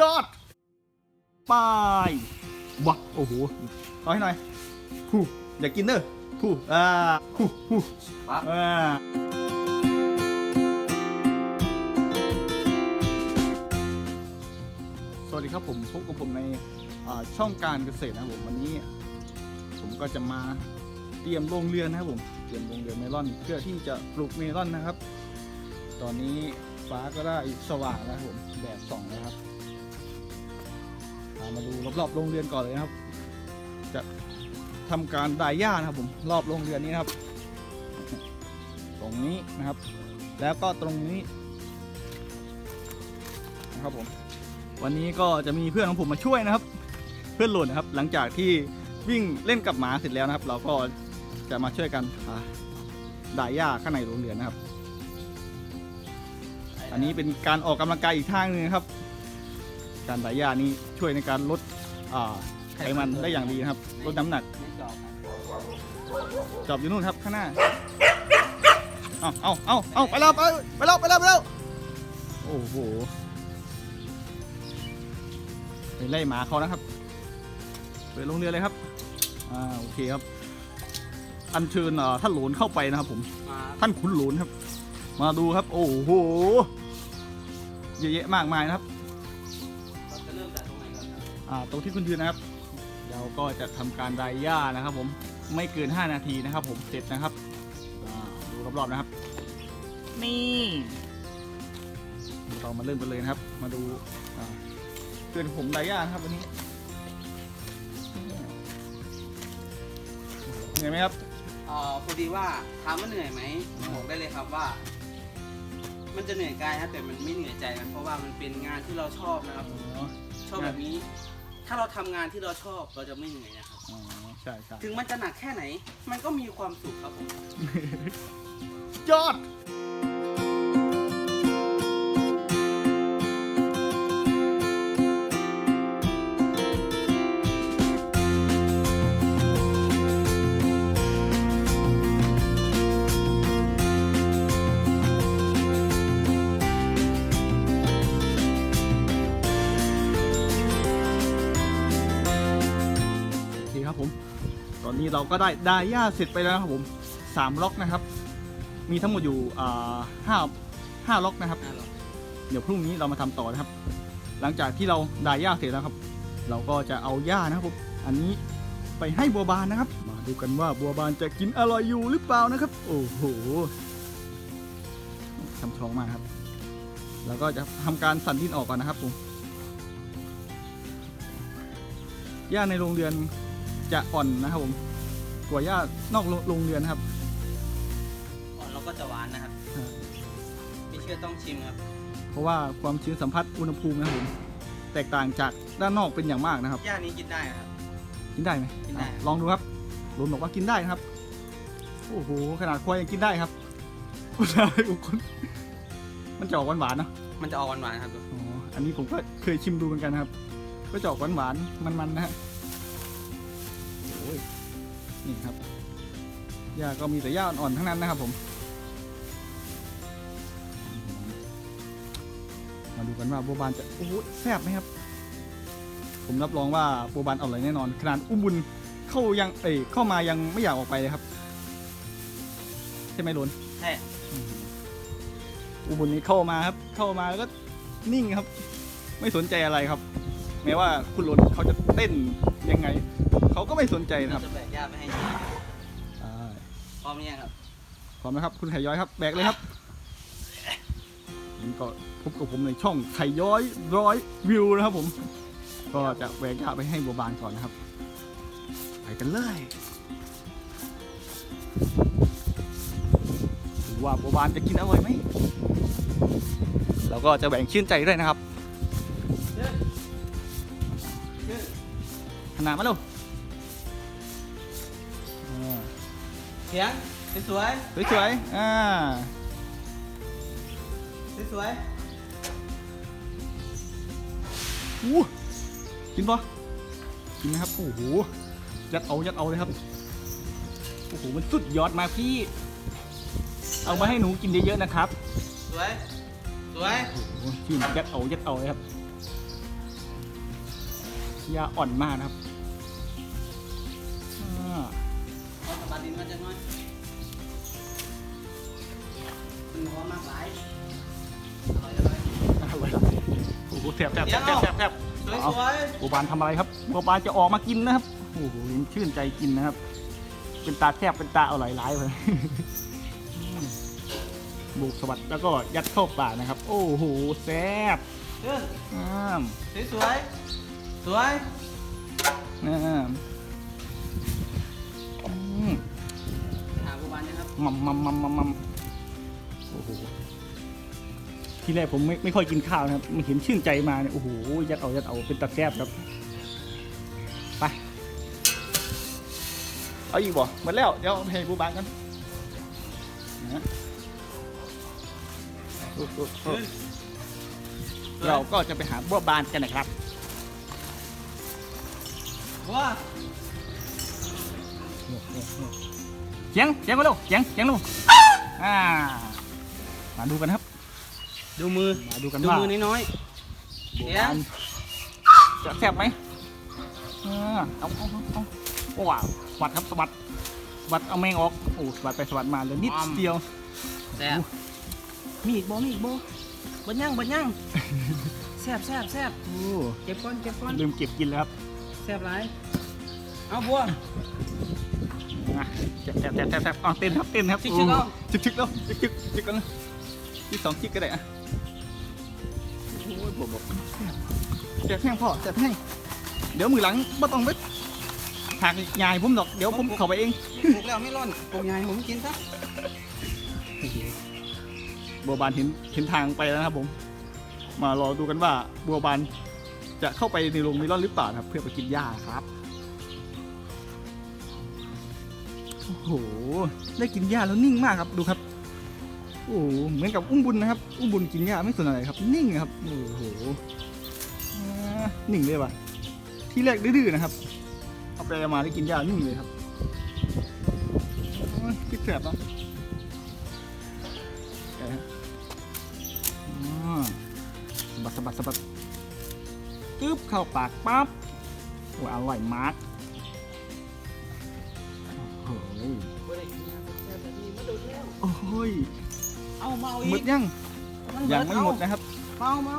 ยอดไป้ายวักโอ้โหเอาให้หน่อยฮู้อยากกินเด้อฮู้อ่าฮู้ฮู้ปั๊บอ่าสวัสดีครับผมพบกับผมในอ่าช่องการเกษตรนะครับผมวันนี้ ผมก็จะมาเตรียมโรงเรือนนะครับผมเตรียมโรงเรือนเมลอนเพื่อที่จะปลูกเมลอนนะครับ ตอนนี้ฟ้าก็ได้สว่างแล้วครับผมแดดส่องแล้วครับพา มาดูรอบๆโรงเรือนก่อนเลยนะครับ จะทำการดายหญ้านะครับผมรอบโรงเรือนนี้นะครับ ตรงนี้นะครับ แล้วก็ตรงนี้นะครับผมวันนี้ก็จะมีเพื่อนของผมมาช่วยนะครับ เพื่อนหล่นนะครับ หลังจากที่วิ่งเล่นกับหมาเสร็จแล้วนะครับ เราก็จะมาช่วยกันอ่าดายหญ้าข้างในโรงเรือนนะครับ อันนี้เป็นการออกกำลังกายอีกทางหนึงครับ การดายหญ้านี้ช่วยในการลดไขมันได้อย่างดีนะครับ ลดน้ำหนักจอบอยู่นู่นครับข้างหน้า เอาเอาเอาเอาไปแล้วไปไปแล้วไปแล้วไปแล้วโอ้โหไปไล่หมาเขานะครับเปิดลงเรือเลยครับ อ่าโอเคครับ อัญเชิญอ่อท่านหลนเข้าไปนะครับผม ท่านขุนหลนครับ มาดูครับ โอ้โห เยอะแยะมากมายนะครับ ตรงที่คุณยืนนะครับ เราก็จะทำการไดหญ้านะครับ ผมไม่เกิน 5 นาทีนะครับ ผมเสร็จนะครับอ่าดูรอบๆนะครับ นี่เรามาเริ่มกันเลยนะครับ มาดูอ่าเพื่อนผมไดหญ้านะครับวันนี้เหนื่อยไหมครับเอ่อพอดีว่าถามว่าเหนื่อยไหมบอกได้เลยครับว่า มันจะเหนื่อยกายนะแต่มันไม่เหนื่อยใจนะเพราะว่ามันเป็นงานที่เราชอบนะครับอ๋อชอบแบบนี้ ถ้าเราทำงานที่เราชอบเราจะไม่เหนื่อยนะครับ อ๋อใช่ใช่ถึงมันจะหนักแค่ไหน มันก็มีความสุขครับผม ยอด นนี้เราก็ได้ดาย่าเสร็จไปแล้วนะครับผมสามล็อกนะครับ มีทั้งหมดอยู่อ่าห้าห้าล็อกนะครับน่ารักเดี๋ยวพรุ่งนี้เรามาทำต่อนะครับ หลังจากที่เราดาย่าเสร็จแล้วครับ เราก็จะเอาหญ้านะครับผมอันนี้ไปให้บัวบานนะครับ มาดูกันว่าบัวบานจะกินอร่อยอยู่หรือเปล่านะครับ โอ้โหทำท้องมากครับ แล้วก็จะทำการสั่นดินออกก่อนนะครับผมหญ้าในโรงเรือนจะอ่อนนะครับผม กว่าหญ้านอกโรงเรือนนะครับก่อนเราก็จะหวานนะครับอ่าไม่เชื่อต้องชิมครับ เพราะว่าความชื้นสัมผัสอุณหภูมินะครับผมแตกต่างจากด้านนอกเป็นอย่างมากนะครับย่านี้กินได้นะครับ กินได้ไหมกินได้ อะลองดูครับลุนบอกว่ากินได้นะครับ โอ้โห ขนาดควายยังกินได้ครับผู้ชายของคนมันจะออกหวานๆเนาะมันจะออกหวานๆครับ อ๋อ อันนี้ผมก็เคยชิมดูเหมือนกันนะครับ ก็จะออกหวานๆ มันๆนะฮะโอ้ย นี่ครับหญ้าก็มีแต่หญ้าอ่อนๆทั้งนั้นนะครับ ผม มาดูกันว่าบัวบานจะโอ้โหแซ่บไหมครับ ผมรับรองว่าบัวบานอร่อยแน่นอน ขนาดอุ้มบุญเข้ายังเอ้ยเข้ามายังไม่อยากออกไปเลยครับใช่ไหมลุนใช่อุบุญนี้เข้ามาครับ เข้ามาแล้วก็นิ่งครับ ไม่สนใจอะไรครับ แม้ว่าคุณลุนเขาจะเต้นยังไง เขาก็ไม่สนใจนะคเรารับจะแบกย่าไปให้ชิมอ่าพร้อมหรือยังครับพร้อมนะครับ คุณไข่ย้อยครับ แบกเลยครับนี่ก็พบกับผมในช่องไข่ย้อยร้อยวิวนะครับผม ก็จะแบกยาไปให้บัวบานก่อนนะครับ ไปกันเลยดูว่าบัวบานจะกินอร่อยไหมเราก็จะแบ่งชื่นใจด้วยนะครับขนาดมาเร็ว เสียงสวยสวยๆอ่าๆสวยอู้กินปะกินไหมครับโอ้โหยัดเอายัดเอาเลยครับโอ้โหมันสุดยอดมากพี่ เอามาให้หนูกินเยอะๆนะครับๆสวยสวยโอ้โหพี่ยัดเอายัดเอาเลยครับหญ้าอ่อนมากนะครับ มากหลายอร่อยอร่อยโอ้โหแสบแสบแสบแสบแสบแสวยเอาสวยบัวบานทำอะไรครับบัวบานจะออกมากินนะครับโอ้โหเห็นชื่นใจกินนะครับ เป็นตาแทบเป็นตาอร่อยหลายเลยบุกสวัสดแล้วก็ยัดเข้าปากนะครับ โอ้โหแซ่บนอ้ามสวยสวยสวยอ้ามหาบัวบานนะครับมัมมัมมัมมัมมัม โอ้โหที่แรกผมไม่ไม่ค่อยกินข้าวนะครับ มันเห็นชื่นใจมาเนี่ยโอ้โหยัดเอายัดเอาเป็นตาแซ่บครับไปเอาอีกบ่หมดแล้วเดี๋ยวเอาไปให้บูบานกันนะโอ้โหขึ้นเราก็จะไปหาบัวบานกันนะครับบัวเสียงเสียงมาเร็วเสียงเสียงเร็วอ่า มาดูกันครับ ดูมือมาดูกันดูว่ามือน้อยบัวเสียบางนจะแซ่บไหมอ่าเอาเอาเอาเอาโอ้ว้าวสวัดครับสวัดสวัดเอาแมงออกโอ้สวัดไปสวัดมาเลยนิดเดียวๆแซ่บมีอีกบ่มีอีกบ่บ่ย่างบ่ย่างแซ่บแซ่บแซ่บโอ้เก็บก้อนเก็บก้อนลืมเก็บกินแล้วครับแซ่บไรเอาบัวอะแซ่บแซ่บแซ่บแซ่บแซ่บเอาเต้นครับเต้นครับชิกๆเอาชึกชึกแล้วชึกชึกชึกกัน เลยที่สองชิกก็ได้อะโอ้ยผมบอกแซ่บแห้งพ่อแซ่บแห้งเดี๋ยวมือหลังไม่ต้องไปหักยายผมดอกเดี๋ยวผมเข้าไปเองปลูกแล้วไม่ร่อนปลูกใหญ่ผมกินซะบัวบานเห็นเห็นทางไปแล้วนะครับผม มารอดูกันว่าบัวบานจะเข้าไปในโรงมิลอนหรือเปล่านะครับ เพื่อไปกินหญ้าครับโอ้โหได้กินหญ้าแล้วนิ่งมากครับดูครับ โอ้โหเหมือนกับอุ้มบุญนะครับ อุ้มบุญกินหญ้าไม่สนอะไรครับ นิ่งครับโอ้โหนิ่งเลยว่ะ ที่แรกดื้อๆนะครับ เอาไปเอามาได้กินหญ้านิ่งเลยครับโอ้ยคิดแสบเนาะสะบัดสะบัดสะบัดตึ๊บเข้าปากปั๊บโอ้อร่อยมากโอ้โหโอ้ย เอาเมาหมอีดกยังนยังเบิไม่หมดนะครับ เมาเมา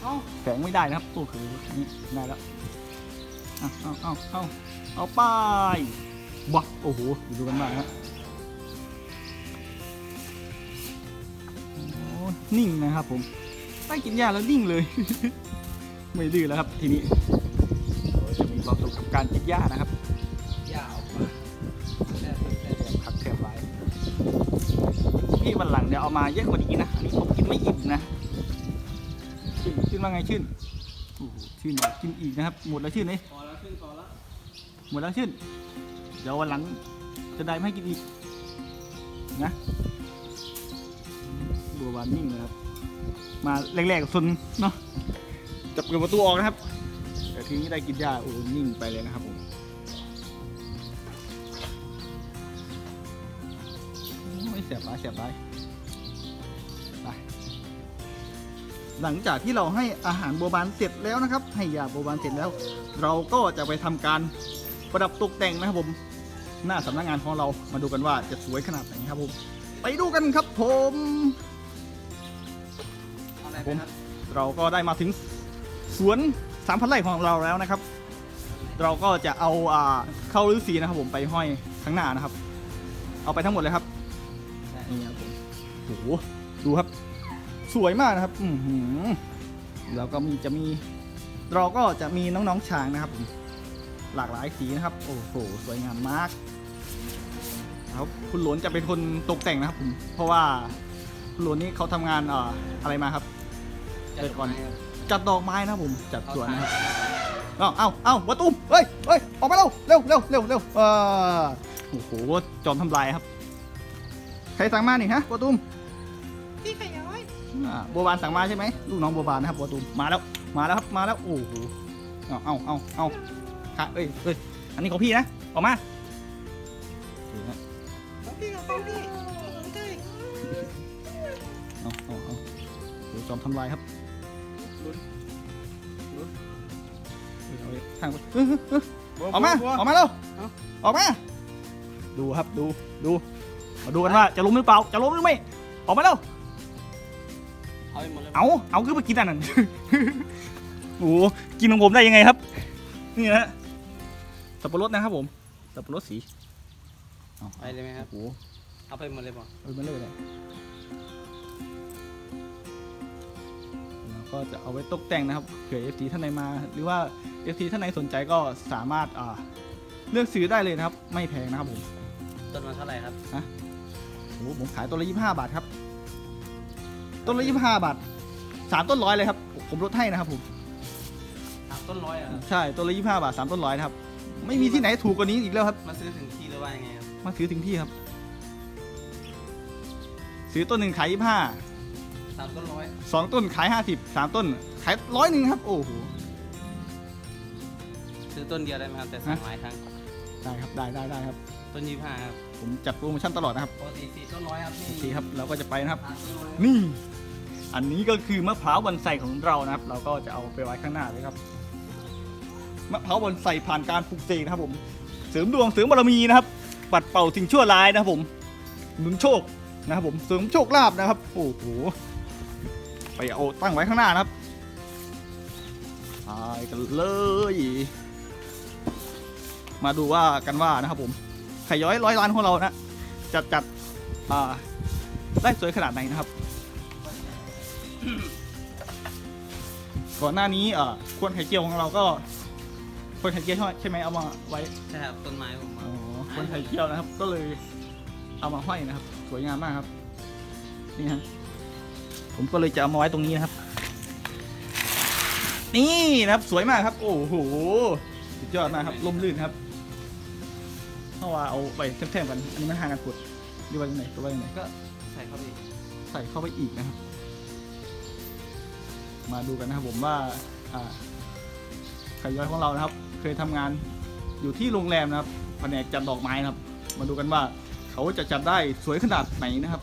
เอาแข็งไม่ได้นะครับโอ้โหนี่ได้แล้วเอาเอาเอาเอาเอาไปบักโอ้โหดูกันมากครับโอ้นิ่งนะครับผมได้กินยาแล้วนิ่งเลย ไม่ดื้อแล้วครับทีนี้จะมีความสุขกับการกินหญ้านะครับ พี่วันหลังเดี๋ยวเอามาเยอะกว่านี้นะ อันนี้ผมกินไม่อิ่มนะชื่นชื่นว่าไงชื่นโอ้โหชื่นกกินอีกนะครับ หมดแล้วชื่นเลยพอแล้วขึ้นพอแล้วหมดแล้วชื่น เดี๋ยววันหลังจะได้ไม่ให้กินอีกนะบัวบานนิ่งนะครับ มาแรกๆกับซนเนาะจับเปิดประตูออกนะครับ แต่ทีนี้ได้กินยาโอ้โหนิ่งไปเลยนะครับผม สียบไปเสียบไปไป หลังจากที่เราให้อาหารโบบานเสร็จแล้วนะครับ ให้ยาโบบานเสร็จแล้ว เราก็จะไปทำการประดับตกแต่งนะครับผม หน้าสำนักงานของเรามาดูกันว่าจะสวยขนาดไหนครับผม ไปดูกันครับผมเอาอะไรเราก็ได้มาถึงสวนสามพันไร่ของเราแล้วนะครับ เราก็จะเอาอ่าเข้าฤาษีนะครับผมไปห้อยข้างหน้านะครับ เอาไปทั้งหมดเลยครับ นี่ครับผมโอ้โหดูครับ สวยมากนะครับ อือหือแล้วก็มีจะมี เราก็จะมีน้องๆช้างนะครับผมหลากหลายสีนะครับ โอ้โห สวยงามมากครับคุณหลวนจะเป็นคนตกแต่งนะครับผมเพราะว่าคุณหลวนนี่เขาทำงานเอ่ออะไรมาครับจัดเดี๋ยวก่อนไม้ครับจัดดอกไม้นะครับผมจัดสวนนะครับเอาเอ้าเอ้าเอ้าวัตุ้มเฮ้ยเฮ้ยออกมาเร็วเร็วเร็วเร็วเร็วเออโอ้โหจอมทำลายครับ ใครสั่งมานี่ฮะวัตุ้มพี่ขย้อยอ่าบัวบานสั่งมาใช่ไหมลูกน้องบัวบานนะครับบัวตูมมาแล้วมาแล้วครับมาแล้วโอ้โหเอาเอาเอาเอาค่ะเอ้ยเอ้ยอันนี้ของพี่นะออกมาเดี๋ยวนะของพี่กับของพี่ไม่ได้เอาเอาเอาโอ้โหจอมทำลายครับลุ้นลุ้นทางเฮ้ยเฮ้ยเฮ้ยออกมาออกมาเร็วออกมาดูครับดูดู มาดูกันว่าจะล้มหรือเปล่า จะล้มหรือไม่ ออกมาเร็วเอาไปหมดเลยเอา เอาขึ้นมากินอันนั้น โอ้โหกินของผมได้ยังไงครับ นี่นะฮะสับปะรดนะครับผม สับปะรดสีเอาไปเลยไหมครับโอ้โหเอาไปหมดเลยบ่เอามาเลยเลยแล้วก็จะเอาไว้ตกแต่งนะครับ เผื่อ FT ท่านใดมา หรือว่า FT ท่านใดสนใจก็สามารถอ่าเลือกซื้อได้เลยนะครับ ไม่แพงนะครับผม ต้นมันเท่าไหร่ครับ โอ้โหผมขายต้นละ25บาทครับต้นละ25บาทสามต้นร้อยเลยครับ ผมลดให้นะครับผมสามต้นร้อยเหรอครับใช่ต้นละ25บาทสามต้นร้อยนะครับ ไม่มีที่ไหนถูกกว่านี้อีกแล้วครับ มาซื้อถึงที่หรือว่ายังไงครับมาซื้อถึงที่ครับ ซื้อต้นหนึ่งขาย25สามต้นร้อยสองต้นขาย50สามต้นขายร้อยหนึ่งครับ โอ้โหซื้อต้นเดียวได้ไหมครับแต่สองไม้ครั้งได้ครับได้ได้ได้ครับ ต้นยี่ห้าครับ ผมจัดโปรโมชั่นตลอดนะครับปกติสี่ต้นร้อยครับนี่โอเคครับเราก็จะไปนะครับ สามต้นร้อยนี่ อันนี้ก็คือมะพร้าวบอนไซของเรานะครับ เราก็จะเอาไปไว้ข้างหน้าเลยครับ มะพร้าวบอนไซผ่านการปลูกเสกนะครับผม เสริมดวงเสริมบารมีนะครับ ปัดเป่าสิ่งชั่วร้ายนะครับผมหนุนโชคนะครับผม เสริมโชคลาภนะครับ โอ้โห ไปเอาตั้งไว้ข้างหน้านะครับไปกันเลย มาดูว่ากันว่านะครับผม ไข่ย้อยร้อยล้านของเรานะจัดจัดอ่าได้สวยขนาดไหนนะครับ ก่อนหน้านี้เอ่อควนไข่เจียวของเราก็ควนไข่เจียวใช่ไหมเอามาไว้ใช่ครับต้นไม้ผมอ๋มาอควนไข่เจียวนะครับ ก็เลยเอามาห้อยนะครับ สวยงามมากครับนี่ฮะผมก็เลยจะเอามาไว้ตรงนี้นะครับ นี่นะครับสวยมากครับ โอ้โหสุดยอดมากครับลมลื่นครับ เพราะว่าเอาไปแท่งๆกันอันนี้มันห่างกันปุดดีว่ายังไงตัวว่ายังไงก็ใส่เข้าไปอีกใส่เข้าไปอีกนะครับ มาดูกันนะครับผมว่าอ่าไข่ย้อยของเรานะครับ เคยทำงานอยู่ที่โรงแรมนะครับแผนกจัดดอกไม้นะครับ มาดูกันว่าเขาจะจัดได้สวยขนาดไหนนะครับ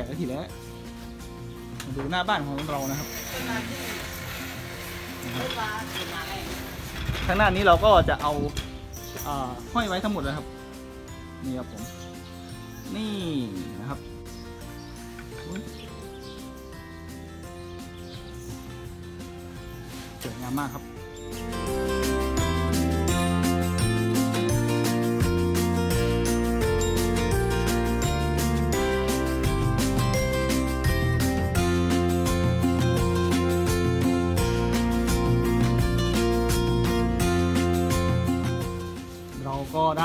คนเตี้ยก็ทีแล้วมาดูหน้าบ้านของเรานะครับต้นไม้ที่ต้นไม้ต้นไม้ข้างหน้านี้เราก็จะเอาห้อยไว้ทั้งหมดเลยครับ นี่ครับผม นี่นะครับสวยงามมากครับ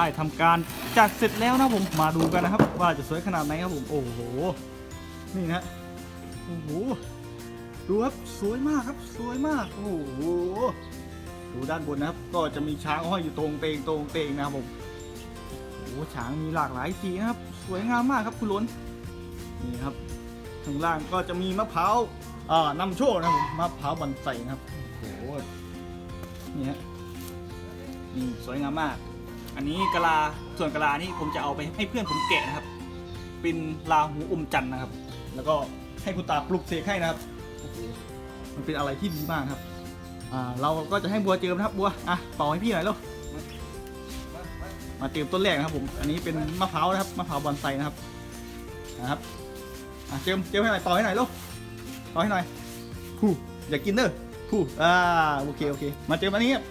ได้ทำการจัดเสร็จแล้วนะผมมาดูกันนะครับ ว่าจะสวยขนาดไหนครับผมโอ้โหนี่นะโอ้โหดูครับสวยมากครับสวยมากโอ้โหดูด้านบนนะครับ ก็จะมีช้างห้อยอยู่ตรงเตงตรงเตงนะครับผมโอ้โหช้างมีหลากหลายสีนะครับ สวยงามมากครับคุณล้นนี่ครับข้างล่างก็จะมีมะพร้าวอ่านำโชคนะครับมมะพร้าวบอนไซนะครับโอ้โหนี่ฮะนี่สวยงามมาก อันนี้กะลาส่วนกะลานี่ผมจะเอาไปให้เพื่อนผมแกะนะครับ เป็นลาหูอมจันทร์นะครับ แล้วก็ให้คุณตาปลุกเสกให้นะครับโอ้โหมันเป็นอะไรที่ดีมากครับอ่าเราก็จะให้บัวเจิมนะครับบัวอะเป่าให้พี่หน่อยเร็วมาเตรียมต้นแรกนะครับผม อันนี้เป็นมะพร้าวนะครับมะพร้าวบอนไซนะครับนะครับอะเจิมเจิมให้หน่อยเป่าให้หน่อยเร็วเป่าให้หน่อยผู้อย่ากินเด้อผู้อ่าโอเคโอเค มาเจิมอันนี้ครับ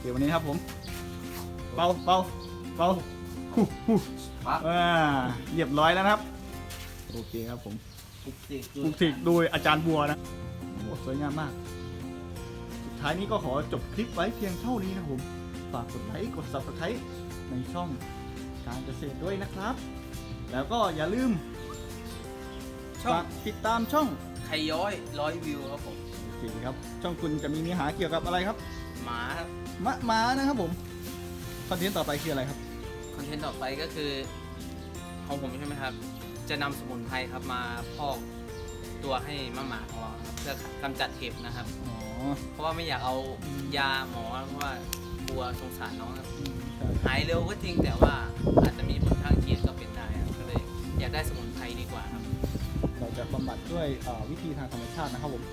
เจิมอันนี้ครับผม เบาเบาเบาฮู้ฮู้ปั๊บอ่าเรียบร้อยแล้วนะครับ โอเคครับผมปลุกเสกปลูกถิกโดยอาจารย์บัวนะโอ้สวยงามมาก สุดท้ายนี้ก็ขอจบคลิปไว้เพียงเท่านี้นะครับผมฝากกดไลค์กด subscribe ในช่องการเกษตรด้วยนะครับ แล้วก็อย่าลืมช่องฝากติดตามช่องไข่ย้อยร้อยวิวครับผมโอเคครับ ช่องคุณจะมีเนื้อหาเกี่ยวกับอะไรครับ หมาครับ มะม้านะครับผม คอนเทนต์ต่อไปคืออะไรครับ คอนเทนต์ต่อไปก็คือ ของผมใช่ไหมครับ จะนำสมุนไพรครับมาพอกตตัวให้มะหมาของเราครับเพื่อกำจัดเห็บนะครับ อ๋อเพราะว่าไม่อยากเอาอืมยาหมอเพราะว่ากลัวสงสารน้องครับอืมครับหายเร็วก็จริงแต่ว่าอาจจะมีผลข้างเคียงก็เป็นได้ครับก็เลยอยากได้สมุนไพรดีกว่าครับ เราจะบำบัดด้วยเอ่อวิธีทางธรรมชาตินะครับผม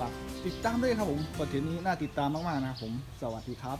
ฝากติดตามด้วยครับผมปัจจุบันนี้น่าติดตามมากๆนะครับผม สวัสดีครับ